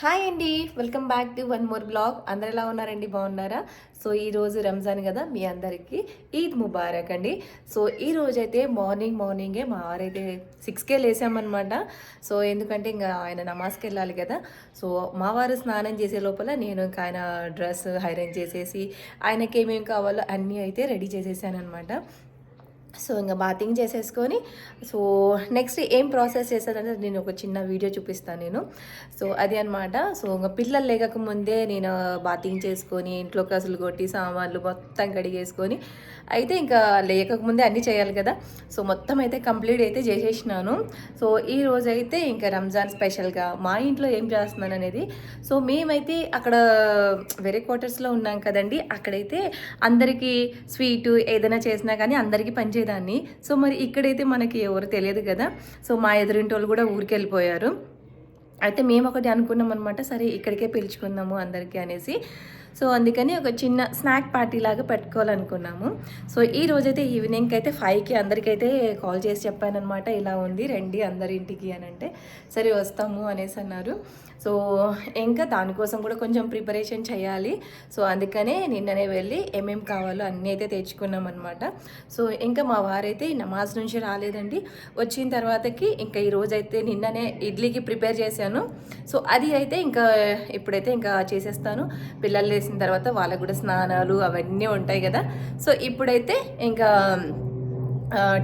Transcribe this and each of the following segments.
Hi అండి welcome back to one more blog అందరు ఎలా ఉన్నారండి బాగున్నారా? సో ఈ రోజు రంజాన్ కదా మీ అందరికీ ఈద్ ముబారక్ అండి. సో ఈ రోజైతే అయితే మార్నింగ్ మార్నింగే మా వారైతే సిక్స్కే లేసామన్నమాట. సో ఎందుకంటే ఇంకా ఆయన నమాజ్కి వెళ్ళాలి కదా. సో మా వారు స్నానం చేసే లోపల నేను ఇంకా ఆయన డ్రెస్ ఐరన్ చేసేసి ఆయనకి ఏమేమి కావాలో అన్నీ అయితే రెడీ చేసేసాను అనమాట సో ఇంకా బాతింగ్ చేసేసుకొని సో నెక్స్ట్ ఏం ప్రాసెస్ చేస్తానంటే నేను ఒక చిన్న వీడియో చూపిస్తాను నేను. సో అది అనమాట సో ఇంకా పిల్లలు లేకముందే నేను బాతింగ్ చేసుకొని ఇంట్లో కసులు కొట్టి సామాన్లు మొత్తం కడిగేసుకొని అయితే ఇంకా లేకముందే అన్నీ చేయాలి కదా. సో మొత్తం అయితే కంప్లీట్ అయితే చేసేసినాను. సో ఈ రోజు అయితే ఇంకా రంజాన్ స్పెషల్గా మా ఇంట్లో ఏం చేస్తున్నాను అనేది సో మేమైతే అక్కడ వేరే క్వార్టర్స్లో ఉన్నాం కదండి. అక్కడైతే అందరికీ స్వీటు ఏదైనా చేసినా కానీ అందరికీ పంచేదాన్ని సో మరి ఇక్కడైతే మనకి ఎవరు తెలియదు కదా. సో మా ఎదురింటి వాళ్ళు కూడా ఊరికి వెళ్ళిపోయారు అయితే మేము ఒకటి అనుకున్నాం అనమాట సరే ఇక్కడికే పిలుచుకుందాము అందరికీ అనేసి. సో అందుకని ఒక చిన్న స్నాక్ పార్టీ లాగా పెట్టుకోవాలనుకున్నాము. సో ఈ రోజైతే ఈవినింగ్కి అయితే ఫైవ్కి అందరికైతే కాల్ చేసి చెప్పానమాట ఇలా ఉంది రండి అందరి ఇంటికి అని అంటే సరే వస్తాము అనేసి అన్నారు. సో ఇంకా దానికోసం కూడా కొంచెం ప్రిపరేషన్ చేయాలి. సో అందుకనే నిన్ననే వెళ్ళి ఏమేమి కావాలో అన్నీ అయితే తెచ్చుకున్నాం అనమాట సో ఇంకా మా వారైతే నమాజ్ నుంచి రాలేదండి. వచ్చిన తర్వాతకి ఇంకా ఈరోజైతే నిన్ననే ఇడ్లీకి ప్రిపేర్ చేశాను. సో అది అయితే ఇంకా ఇప్పుడైతే ఇంకా చేసేస్తాను. పిల్లలు చేసిన తర్వాత వాళ్ళకు కూడా స్నానాలు అవన్నీ ఉంటాయి కదా. సో ఇప్పుడైతే ఇంకా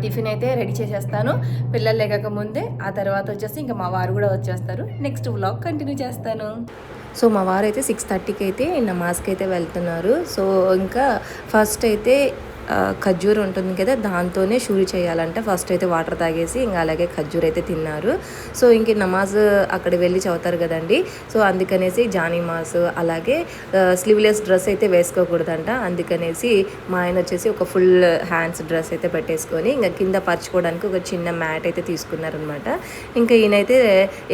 టిఫిన్ అయితే రెడీ చేసేస్తాను. పిల్లలు లేక ముందే ఆ తర్వాత వచ్చేసి ఇంకా మా వారు కూడా వచ్చేస్తారు. నెక్స్ట్ వ్లాగ్ కంటిన్యూ చేస్తాను. సో మా వారు అయితే సిక్స్ థర్టీకి అయితే నమాజ్కి అయితే వెళ్తున్నారు. సో ఇంకా ఫస్ట్ అయితే ఖజ్జూర్ ఖర్జూర్ ఉంటుంది కదా దాంతోనే షూరి చేయాలంట. ఫస్ట్ అయితే వాటర్ తాగేసి ఇంకా అలాగే ఖర్జూర్ అయితే తిన్నారు. సో ఇంక నమాజ్ అక్కడ వెళ్ళి చదువుతారు కదండి. సో అందుకనేసి జానీమాస్ అలాగే స్లీవ్లెస్ డ్రెస్ అయితే వేసుకోకూడదంట. అందుకనేసి మా ఆయన వచ్చేసి ఒక ఫుల్ హ్యాండ్స్ డ్రెస్ అయితే పెట్టేసుకొని ఇంకా కింద పరచుకోవడానికి ఒక చిన్న మ్యాట్ అయితే తీసుకున్నారనమాట. ఇంకా ఈయనైతే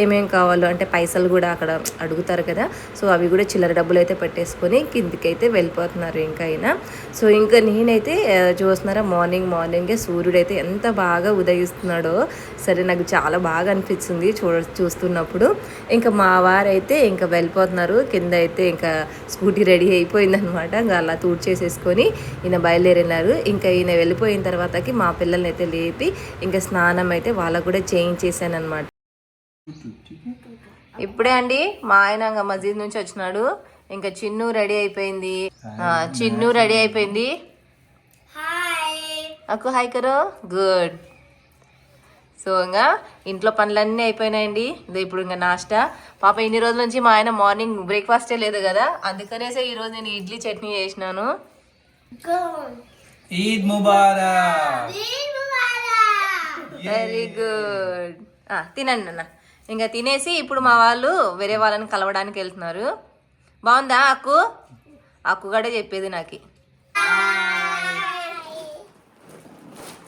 ఏమేం కావాలో అంటే పైసలు కూడా అక్కడ అడుగుతారు కదా. సో అవి కూడా చిల్లర డబ్బులు అయితే పెట్టేసుకొని కిందికి అయితే వెళ్ళిపోతున్నారు ఇంకా అయినా సో ఇంకా నేనైతే చూస్తున్నారా? మార్నింగ్ మార్నింగే సూర్యుడు అయితే ఎంత బాగా ఉదయిస్తున్నాడో. సరే నాకు చాలా బాగా అనిపించింది చూ చూస్తున్నప్పుడు. ఇంకా మా వారైతే ఇంకా వెళ్ళిపోతున్నారు. కింద అయితే ఇంకా స్కూటీ రెడీ అయిపోయిందనమాట. ఇంకా అలా తూడ్చేసేసుకొని ఈయన బయలుదేరినారు. ఇంకా ఈయన వెళ్ళిపోయిన తర్వాతకి మా పిల్లల్ని అయితే లేపి ఇంకా స్నానం అయితే వాళ్ళకు కూడా చేయించేసాను అనమాట ఇప్పుడే అండి మా ఆయన మసీద్ నుంచి వచ్చినాడు. ఇంకా చిన్ను రెడీ అయిపోయింది. చిన్ను రెడీ అయిపోయింది. అక్కు హాయ్ కరో. గుడ్. సో ఇంకా ఇంట్లో పనులన్నీ అయిపోయినాయండి. ఇదే ఇప్పుడు ఇంకా నాస్టా పాప ఇన్ని రోజుల నుంచి మా ఆయన మార్నింగ్ బ్రేక్ఫాస్టే లేదు కదా. అందుకనేసే ఈరోజు నేను ఇడ్లీ చట్నీ చేసినాను. ఈద్ వెరీ గుడ్ తినండి అన్న ఇంకా తినేసి ఇప్పుడు మా వాళ్ళు వేరే వాళ్ళని కలవడానికి వెళ్తున్నారు. బాగుందా అక్కు? అక్కు కూడా చెప్పేది నాకు.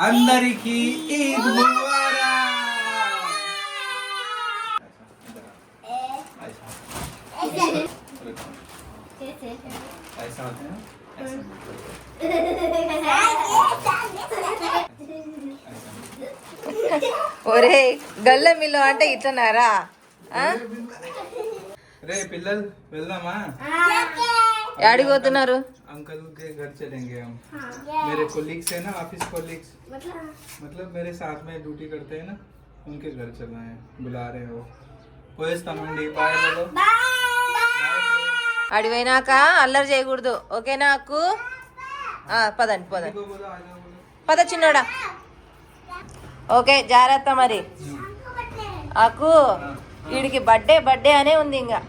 అందరికీ ఒరే గల్ల మిల్లు అంటే ఇట్లన్నారా? రే పిల్లలు వెళ్దామా? యాడికి अंकल के घर चलेंगे हम मेरे कोलीग्स है ना ऑफिस कोलीग्स मतलब मेरे साथ में ड्यूटी करते हैं ना उनके घर चलना है बुला रहे हो పోయేస్తామండి బాయ్ बोलो అడిపోయినాక అల్లరి చేయకూడదు ఓకేనా అక్కు ఆ, పదండి పదండి को बोलो आ जाओ बोलो పద చిన్నోడా ఓకే జాగ్రత్త మరి అక్కు వీడికి బర్త్డే బర్త్డే అనే ఉంది ఇంకా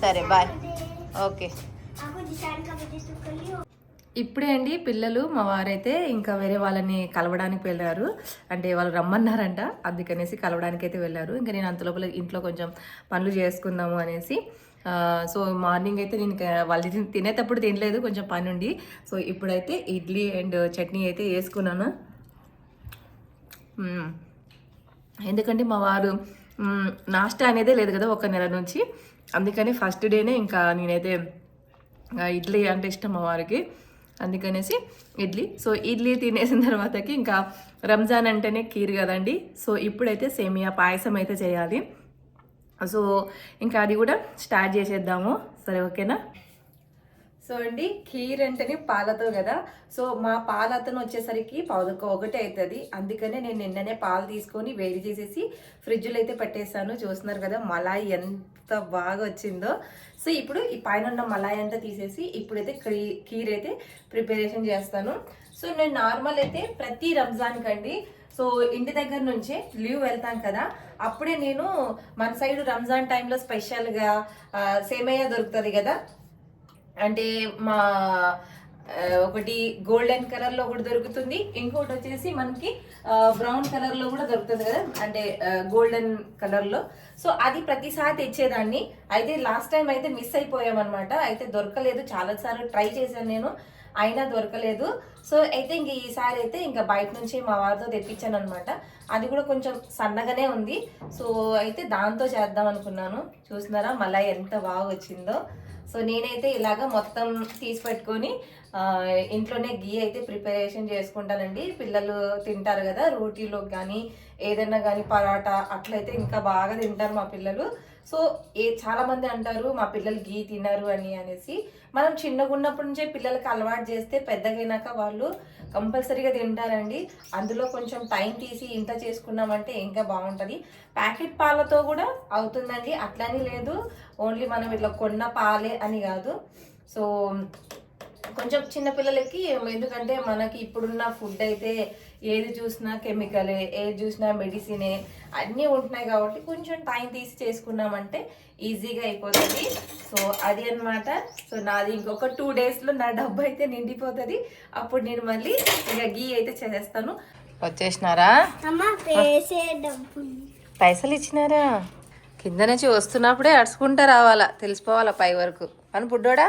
సరే బాయ్ ఓకే. ఇప్పుడే అండి పిల్లలు మా వారైతే ఇంకా వేరే వాళ్ళని కలవడానికి వెళ్ళారు. అంటే వాళ్ళు రమ్మన్నారంట అందుకనేసి కలవడానికి అయితే వెళ్ళారు. ఇంకా నేను అంత లోపల ఇంట్లో కొంచెం పనులు చేసుకుందాము అనేసి సో మార్నింగ్ అయితే నేను వాళ్ళు తినే- తినేటప్పుడు తినలేదు కొంచెం పని ఉండి సో ఇప్పుడైతే ఇడ్లీ అండ్ చట్నీ అయితే వేసుకున్నాను. ఎందుకంటే మా వారు నాష్టా అనేదే లేదు కదా ఒక నెల నుంచి. అందుకని ఫస్ట్ డేనే ఇంకా నేనైతే ఇడ్లీ అంటే ఇష్టం మా వారికి. అందుకనేసి ఇడ్లీ. సో ఇడ్లీ తినేసిన తర్వాతకి ఇంకా రంజాన్ అంటేనే కీర్ కదండి. సో ఇప్పుడైతే సేమియా పాయసం అయితే చేయాలి. సో ఇంకా అది కూడా స్టార్ట్ చేసేద్దాము. సరే ఓకేనా? సో అండి ఖీర్ అంటేనే పాలతో కదా? సో మా పాలతను వచ్చేసరికి పావుదొక్క ఒకటే అవుతుంది అందుకనే నేను నిన్ననే పాలు తీసుకొని వేడి చేసేసి ఫ్రిడ్జ్లో అయితే పట్టేసాను చూస్తున్నారు కదా మలాయి ఎంత బాగా వచ్చిందో. సో ఇప్పుడు ఈ పైన ఉన్న మలాయి అంతా తీసేసి ఇప్పుడైతే ఖీర్ అయితే ప్రిపరేషన్ చేస్తాను. సో నేను నార్మల్ అయితే ప్రతి రంజాన్ కండి సో ఇంటి దగ్గర నుంచే లీవ్ వెళ్తాం కదా అప్పుడే నేను మన సైడ్ రంజాన్ టైంలో స్పెషల్గా సేమయ్య దొరుకుతుంది కదా? అంటే మా ఒకటి గోల్డెన్ కలర్లో ఒకటి దొరుకుతుంది. ఇంకోటి వచ్చేసి మనకి బ్రౌన్ కలర్లో కూడా దొరుకుతుంది కదా అంటే గోల్డెన్ కలర్లో సో అది ప్రతిసారి తెచ్చేదాన్ని. అయితే లాస్ట్ టైం అయితే మిస్ అయిపోయామన్నమాట. అయితే దొరకలేదు. చాలా సార్లు ట్రై చేశాను నేను. అయినా దొరకలేదు. సో అయితే ఇంక ఈసారి అయితే ఇంకా బయట నుంచి మా వారితో తెప్పించాను అనమాట అది కూడా కొంచెం సన్నగానే ఉంది. సో అయితే దాంతో చేద్దాం అనుకున్నాను. చూస్తున్నారా? మళ్ళీ ఎంత బాగా వచ్చిందో. సో నేనైతే ఇలాగ మొత్తం తీసి పెట్టుకొని ఇంట్లోనే గీ అయితే ప్రిపరేషన్ చేసుకుంటానండి. పిల్లలు తింటారు కదా రోటీలో కానీ ఏదైనా కానీ పరాటా అట్లయితే ఇంకా బాగా తింటారు మా పిల్లలు. సో ఏ చాలామంది అంటారు మా పిల్లలు గీ తినరు అని అనేసి. మనం చిన్నగా ఉన్నప్పటి నుంచే పిల్లలకి అలవాటు చేస్తే పెద్దగైనాక వాళ్ళు కంపల్సరీగా తింటారండి. అందులో కొంచెం టైం తీసి ఇంత చేసుకున్నామంటే ఇంకా బాగుంటుంది. ప్యాకెట్ పాలతో కూడా అవుతుందండి. అట్లని లేదు. ఓన్లీ మనం ఇట్లా కొన్న పాలే అని కాదు. సో కొంచెం చిన్నపిల్లలకి ఎందుకంటే మనకి ఇప్పుడున్న ఫుడ్ అయితే ఏది చూసినా కెమికలే ఏది చూసినా మెడిసినే అన్నీ ఉంటున్నాయి కాబట్టి కొంచెం టైం తీసి చేసుకున్నామంటే ఈజీగా అయిపోతుంది. సో అది అన్నమాట. సో నాది ఇంకొక టూ డేస్లో నా డబ్బు అయితే నిండిపోతుంది. అప్పుడు నేను మళ్ళీ ఇక గీ అయితే చేసేస్తాను. వచ్చేసినారా? అమ్మ వేసే డబ్బు పైసలు ఇచ్చినారా? కింద నుంచి వస్తున్నప్పుడే అడుచుకుంటా రావాలా తెలిసిపోవాలా పై వరకు. అని బుడ్డోడా?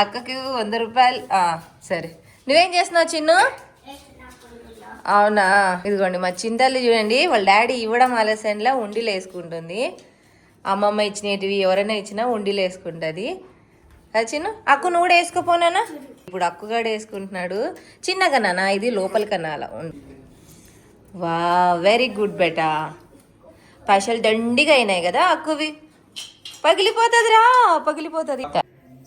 అక్కకి వంద రూపాయలు. సరే. నువ్వేం చేస్తున్నావు చిన్ను? అవునా? ఇదిగోండి మా చింతల్లి చూడండి వాళ్ళ డాడీ ఇవ్వడం ఆలస్యంలో ఉండిలు వేసుకుంటుంది. అమ్మమ్మ ఇచ్చినటివి ఎవరైనా ఇచ్చినా ఉండిలు వేసుకుంటుంది. చిన్ను? అక్కు నువ్వు కూడా వేసుకోపోనానా ఇప్పుడు అక్కుగాడు వేసుకుంటున్నాడు. చిన్నగా నాన్న ఇది లోపలికన్నా అలా వా వెరీ గుడ్ బేటా. పైసలు దండిగా అయినాయి కదా అక్కువి. పగిలిపోతుందిరా పగిలిపోతుంది.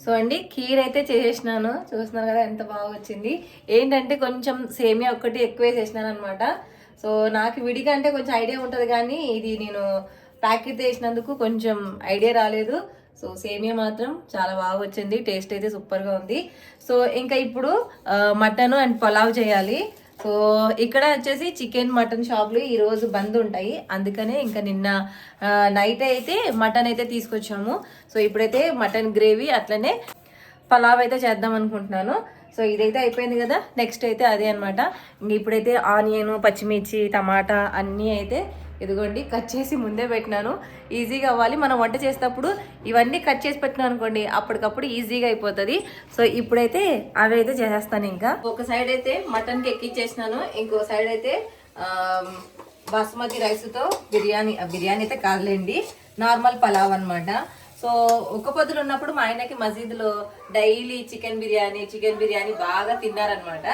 సో అండి కీర్ అయితే చేసేసినాను. చూస్తున్నారు కదా ఎంత బాగా వచ్చింది. ఏంటంటే కొంచెం సేమియా ఒక్కటి ఎక్కువ వేసేసినాను అనమాట సో నాకు విడిగా అంటే కొంచెం ఐడియా ఉంటుంది కానీ ఇది నేను ప్యాకెట్ చేసినందుకు కొంచెం ఐడియా రాలేదు. సో సేమియా మాత్రం చాలా బాగా వచ్చింది. టేస్ట్ అయితే సూపర్గా ఉంది. సో ఇంకా ఇప్పుడు మటన్ అండ్ పలావ్ చేయాలి. సో ఇక్కడ వచ్చేసి చికెన్ మటన్ షాప్లు ఈరోజు బంద్ ఉంటాయి. అందుకనే ఇంకా నిన్న నైట్ అయితే మటన్ అయితే తీసుకొచ్చాము. సో ఇప్పుడైతే మటన్ గ్రేవీ అట్లనే పలావ్ అయితే చేద్దాం అనుకుంటున్నాను. సో ఇదైతే అయిపోయింది కదా నెక్స్ట్ అయితే అదే అనమాట ఇంక ఇప్పుడైతే ఆనియన్ పచ్చిమిర్చి టమాటా అన్నీ అయితే ఇదిగోండి కట్ చేసి ముందే పెట్టినాను. ఈజీగా అవ్వాలి. మనం వంట చేసేటప్పుడు ఇవన్నీ కట్ చేసి పెట్టినాను అనుకోండి అప్పటికప్పుడు ఈజీగా అయిపోతుంది. సో ఇప్పుడైతే అవి అయితే చేసేస్తాను ఇంకా. ఒక సైడ్ అయితే మటన్కి ఎక్కిచ్చేసినాను. ఇంకో సైడ్ అయితే బాస్మతి రైస్తో బిర్యానీ బిర్యానీ అయితే కాదులేండి. నార్మల్ పలావ్ అనమాట సో ఒక్క పొద్దులు ఉన్నప్పుడు మా ఆయనకి మసీదులో daily chicken biryani chicken biryani బాగా తిన్నారనమాట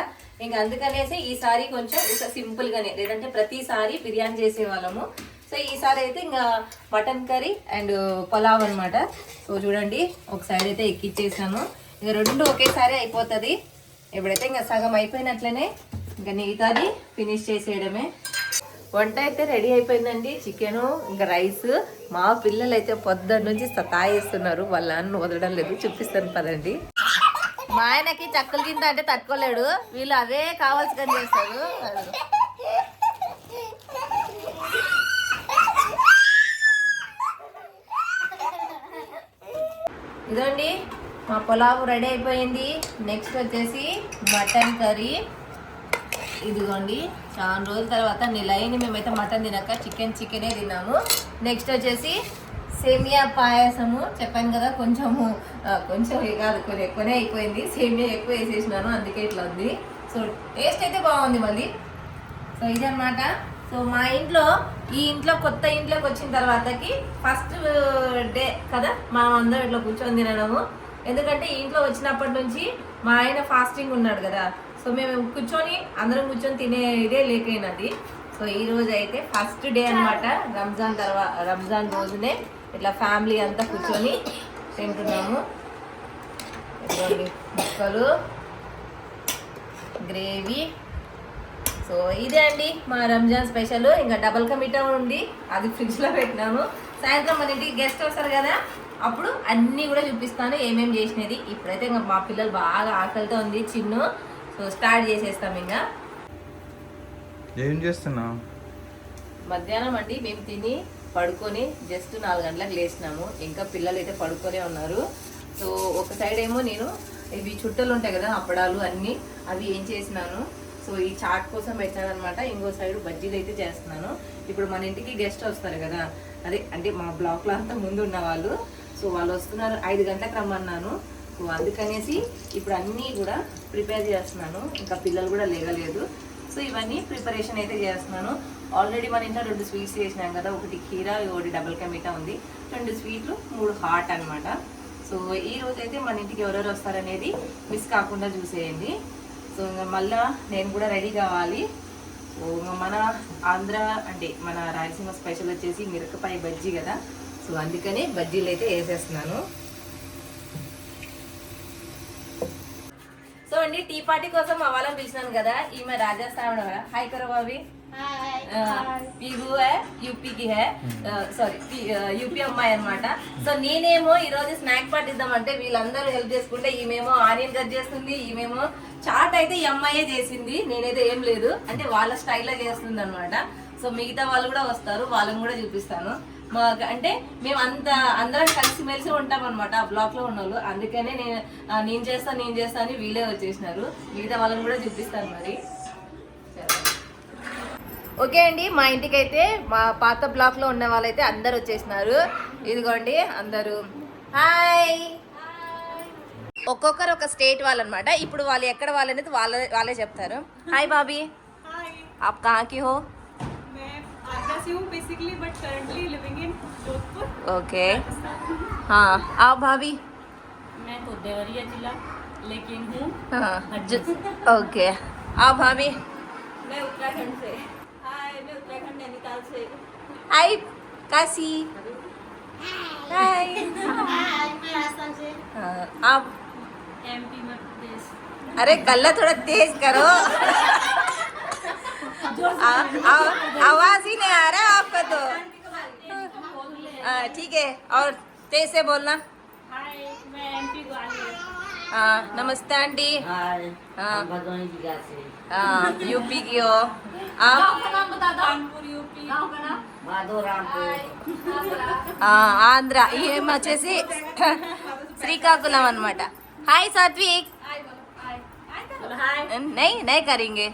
ఇంకా అందుకనేసి ఈసారి కొంచెం ఇంకా సింపుల్గానే లేదంటే ప్రతిసారి బిర్యానీ చేసేవాళ్ళము. సో ఈసారి అయితే ఇంకా మటన్ కర్రీ అండ్ పులావ్ అనమాట సో చూడండి ఒక సైడ్ అయితే ఎక్కిచ్చేసాను. ఇంకా రెండు ఒకేసారి అయిపోతుంది. ఎప్పుడైతే ఇంకా సగం అయిపోయినట్లనే ఇంకా మిగతాది ఫినిష్ చేసేయడమే. వంట అయితే రెడీ అయిపోయిందండి. చికెన్ ఇంకా రైస్. మా పిల్లలు అయితే పొద్దున్న నుంచి సతాయిస్తున్నారు. వాళ్ళ అన్న వదలడం లేదు. చూపిస్తాను పదండి. మా ఆయనకి చక్కలు కింద అంటే తట్టుకోలేడు. వీళ్ళు అవే కావాల్సి కానీ చేస్తారు. ఇదండి మా పొలావు రెడీ అయిపోయింది. నెక్స్ట్ వచ్చేసి మటన్ కర్రీ. ఇదిగోండి చాలా రోజుల తర్వాత నెల అయింది మేమైతే మటన్ తినక చికెన్ చికెనే తిన్నాము. నెక్స్ట్ వచ్చేసి సేమియా పాయసము చెప్పాను కదా కొంచెము కొంచెం కాదు కొన్ని ఎక్కువనే అయిపోయింది. సేమియా ఎక్కువ వేసేసినాను అందుకే ఇట్లా ఉంది. సో టేస్ట్ అయితే బాగుంది మళ్ళీ. సో ఇదన్నమాట. సో మా ఇంట్లో ఈ ఇంట్లో కొత్త ఇంట్లోకి వచ్చిన తర్వాతకి ఫస్ట్ డే కదా మా అందరం ఇట్లా కూర్చొని తినడము. ఎందుకంటే ఈ ఇంట్లో వచ్చినప్పటి నుంచి మా ఆయన ఫాస్టింగ్ ఉన్నాడు కదా. సో మేము కూర్చొని అందరం కూర్చొని తినే ఇదే లేకైనది సో ఈ రోజు అయితే ఫస్ట్ డే అన్నమాట. రంజాన్ తర్వాత రంజాన్ రోజునే ఇట్లా ఫ్యామిలీ అంతా కూర్చొని తింటున్నాము. ముక్కలు గ్రేవీ. సో ఇదే అండి మా రంజాన్ స్పెషల్ ఇంకా డబల్ కమిటా ఉంది. అది ఫ్రిడ్జ్లో పెట్టినాము. సాయంత్రం మన ఇంటికి గెస్ట్ వస్తారు కదా. అప్పుడు అన్నీ కూడా చూపిస్తాను ఏమేమి చేసినది. ఇప్పుడైతే ఇంకా మా పిల్లలు బాగా ఆకలితో ఉంది. చిన్ను సో స్టార్ట్ చేసేస్తాం ఇంకా. ఏం చేస్తున్నావు? మధ్యాహ్నం అండి మేము తిని పడుకొని జస్ట్ నాలుగు గంటలకు లేచినాము. ఇంకా పిల్లలు అయితే పడుకొనే ఉన్నారు. సో ఒక సైడ్ ఏమో నేను ఇవి చుట్టలు ఉంటాయి కదా అప్పడాలు అన్నీ అవి ఏం చేసినాను? సో ఈ చాట్ కోసం పెట్టాను అనమాట ఇంకో సైడ్ బజ్జీలు అయితే చేస్తున్నాను. ఇప్పుడు మన ఇంటికి గెస్ట్ వస్తారు కదా. అదే అంటే మా బ్లాక్లో అంతా ముందు ఉన్న వాళ్ళు. సో వాళ్ళు వస్తున్నారు ఐదు గంటలకు రమ్మన్నాను. సో అందుకనేసి ఇప్పుడు అన్నీ కూడా ప్రిపేర్ చేస్తున్నాను. ఇంకా పిల్లలు కూడా లేగలేదు సో ఇవన్నీ ప్రిపరేషన్ అయితే చేస్తున్నాను. ఆల్రెడీ మన ఇంట్లో రెండు స్వీట్స్ చేసినాం కదా. ఒకటి కీరా ఒకటి డబుల్ కమిటా ఉంది. రెండు స్వీట్లు మూడు హాట్ అనమాట సో ఈ రోజు అయితే మన ఇంటికి ఎవరెవరు వస్తారనేది మిస్ కాకుండా చూసేయండి. సో ఇంకా మళ్ళా నేను కూడా రెడీ కావాలి. సో మన ఆంధ్ర అంటే మన రాయలసీమ స్పెషల్ వచ్చేసి మిరపకాయ బజ్జీ కదా. సో అందుకని బజ్జీలు అయితే వేసేస్తున్నాను. అండి టీ పార్టీ కోసం అవ్వాలని పిలిచినాను కదా ఈమె రాజస్థాన్ హాయ్ కరో బాబీ పీగు హే యూపీకి హే. సారీ యూపీ అమ్మాయి అన్నమాట. సో నేనేమో ఈ రోజు స్నాక్ పార్టీ ఇద్దామంటే వీళ్ళందరూ హెల్ప్ చేసుకుంటే ఈమెమో ఆనియన్ కట్ చేస్తుంది ఈమెమో చాట్ అయితే ఈ అమ్మాయే చేసింది నేనైతే ఏం లేదు. అంటే వాళ్ళ స్టైల్లో చేస్తుంది అనమాట సో మిగతా వాళ్ళు కూడా వస్తారు వాళ్ళని కూడా చూపిస్తాను. మా అంటే మేము అంత అందరం కలిసి మెలిసి ఉంటాం అనమాట ఆ బ్లాక్లో ఉన్న వాళ్ళు అందుకనే నేను నేను చేస్తా నేను చేస్తా అని వీళ్ళే వచ్చేసినారు. మిగతా వాళ్ళని కూడా చూపిస్తాను మరి. ఓకే అండి మా ఇంటికి అయితే మా పాత బ్లాక్లో ఉన్న వాళ్ళైతే అందరు వచ్చేసినారు. ఇదిగోండి అందరూ. హాయ్ ఒక్కొక్కరు ఒక స్టేట్ వాళ్ళు అనమాట ఇప్పుడు వాళ్ళు ఎక్కడ వాళ్ళు అనేది వాళ్ళే వాళ్ళే చెప్తారు. హాయ్ బాబీ ఆప్ కహాకి హో आगरा से हूँ basically but currently living in Jodhpur okay हाँ आओ भाभी। मैं तो देवरिया जिला लेकिन हूँ हाँ ओके आओ भाभी। मैं उत्तराखंड से। हाय मैं उत्तराखंड नैनीताल से। हाय काशी। हाय हाँ, आप एमपी मध्य प्रदेश अरे गला थोड़ा तेज करो। आवाज ही नहीं आ रहा आपका तो हाँ, ठीक है और तेज से बोलना हाय मैं एमपी ग्वालियर हाँ नमस्ते आंटी हाँ हाँ यूपी की हो आप नाम बता दो कानपुर यूपी गाँव का नाम ఆ, ఆంధ్ర ఏం వచ్చేసి శ్రీకాకుళం అనమాట హాయ్ సాత్విక్ నై నై కరింగే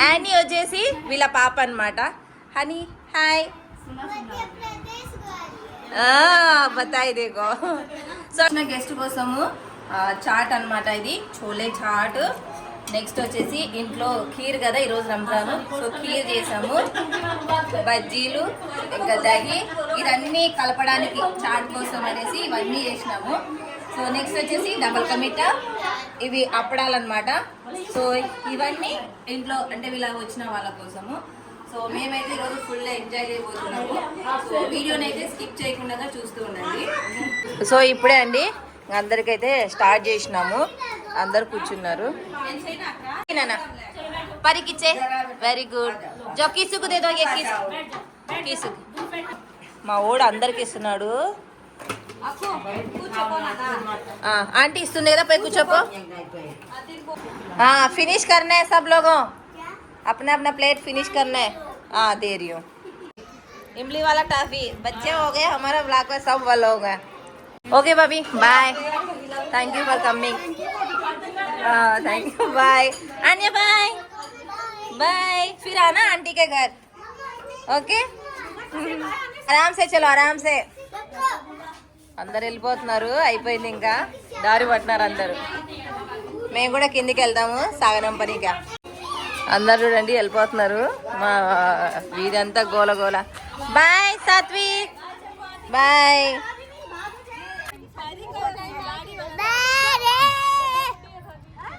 యానీ వచ్చేసి వీళ్ళ పాప అనమాట హనీ హాయ్ బతాయి దేగో సో నా గెస్ట్ కోసము చాట్ అనమాట ఇది. చోలే చాట్. నెక్స్ట్ వచ్చేసి ఇంట్లో ఖీర్ కదా ఈరోజు రంజాన్. సో ఖీర్ చేసాము. బజ్జీలు ఇంకా దహి. ఇవన్నీ కలపడానికి చాట్ కోసం అనేసి ఇవన్నీ చేసినాము. సో నెక్స్ట్ వచ్చేసి డబల్ కమిట. ఇవి అప్పడాలన్నమాట. సో ఇవన్నీ ఇంట్లో అంటే వీళ్ళ వచ్చిన వాళ్ళ కోసము. సో మేమైతే ఈరోజు ఫుల్ ఎంజాయ్ చేయబోతున్నాము. సో వీడియోని అయితే స్కిప్ చేయకుండా చూస్తూ ఉండండి. సో ఇప్పుడే అండి అందరికైతే స్టార్ట్ చేసినాము. అందరు కూర్చున్నారు. పరికిచ్చే. వెరీ గుడ్ జో కిసుకు దేదో ఏ కిస్. కిసుకు. మా ఓడు అందరికి ఇస్తున్నాడు. आंटी इतने कदा पे कुछ हाँ फिनिश करना है सब लोगों अपना अपना प्लेट फिनिश करना है हाँ दे रही हूँ इमली वाला टॉफी बच्चे हो गए हमारे ब्लॉक में सब वाले हो गए ओके भाभी bye thank you for coming thank you bye आने बाय बाय फिर आना आंटी के घर. ओके आराम से चलो, आराम से. అందరు వెళ్ళిపోతున్నారు అయిపోయింది ఇంకా. దారి పట్టినారు అందరు. మేము కూడా కిందికి వెళ్దాము సాగనం పనిగా. అందరు చూడండి వెళ్ళిపోతున్నారు. మా వీధంతా గోల గోల. Bye Satvik bye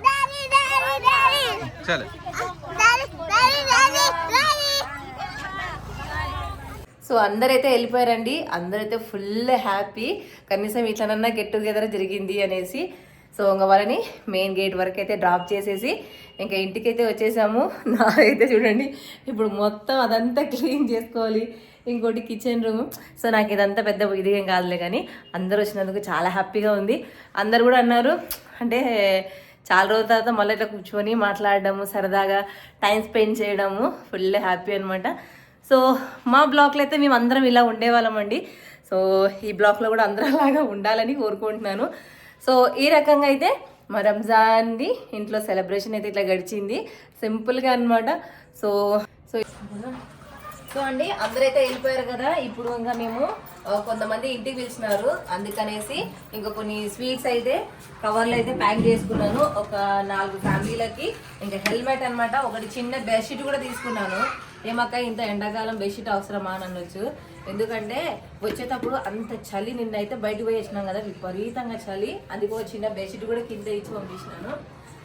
daddy daddy चलो daddy daddy daddy daddy so అందరైతే వెళ్ళిపోయారండి. అందరైతే ఫుల్ హ్యాపీ కనీసం ఇట్లనన్నా గెట్ టుగెదర్ జరిగింది అనేసి. సో ఇంకా వాళ్ళని మెయిన్ గేట్ వరకు అయితే డ్రాప్ చేసేసి ఇంకా ఇంటికైతే వచ్చేసాము. నాకైతే చూడండి ఇప్పుడు మొత్తం అదంతా క్లీన్ చేసుకోవాలి. ఇంకోటి కిచెన్ రూమ్ సో నాకు ఇదంతా పెద్ద ఇది ఏం కాదులే కానీ అందరూ వచ్చినందుకు చాలా హ్యాపీగా ఉంది. అందరు కూడా అన్నారు అంటే చాలా రోజుల తర్వాత మళ్ళీ ఇట్లా కూర్చొని మాట్లాడడము సరదాగా టైం స్పెండ్ చేయడము ఫుల్ హ్యాపీ అనమాట సో మా బ్లాక్లో అయితే మేము అందరం ఇలా ఉండేవాళ్ళమండి సో ఈ బ్లాక్లో కూడా అందరంలాగా ఉండాలని కోరుకుంటున్నాను. సో ఈ రకంగా అయితే మా రంజాన్ది ఇంట్లో సెలబ్రేషన్ అయితే ఇట్లా గడిచింది. సింపుల్గా అనమాట సో సో సో అండి అందరైతే వెళ్ళిపోయారు కదా. ఇప్పుడు ఇంకా మేము కొంతమంది ఇంటికి పిలిచినారు. అందుకనేసి ఇంకా కొన్ని స్వీట్స్ అయితే కవర్లు అయితే ప్యాక్ చేసుకున్నాను. ఒక నాలుగు ఫ్యామిలీలకి. ఇంకా హెల్మెట్ అన్నమాట. ఒకటి చిన్న బెడ్షీట్ కూడా తీసుకున్నాను. ఏమక్క ఇంత ఎండాకాలం బెడ్షీట్ అవసరమా అని అనొచ్చు. ఎందుకంటే వచ్చేటప్పుడు అంత చలి నిన్న అయితే బయటకు పోయి వచ్చినాం కదా విపరీతంగా చలి. అందుకో చిన్న బెడ్షీట్ కూడా కింద ఇచ్చి పంపించినాను.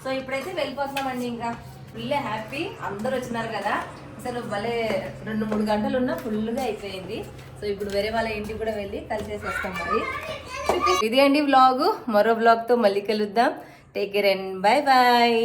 సో ఇప్పుడైతే వెళ్ళిపోతున్నామండి ఇంకా. ఫుల్లే హ్యాపీ అందరు వచ్చినారు కదా. అసలు భలే రెండు మూడు గంటలు ఉన్నా ఫుల్గా అయిపోయింది. సో ఇప్పుడు వేరే వాళ్ళ ఇంటికి కూడా వెళ్ళి కలిసేసి వస్తాం మరి. ఇది అండి బ్లాగు మరో వ్లాగ్తో మళ్ళీ కలుద్దాం. Take care and bye bye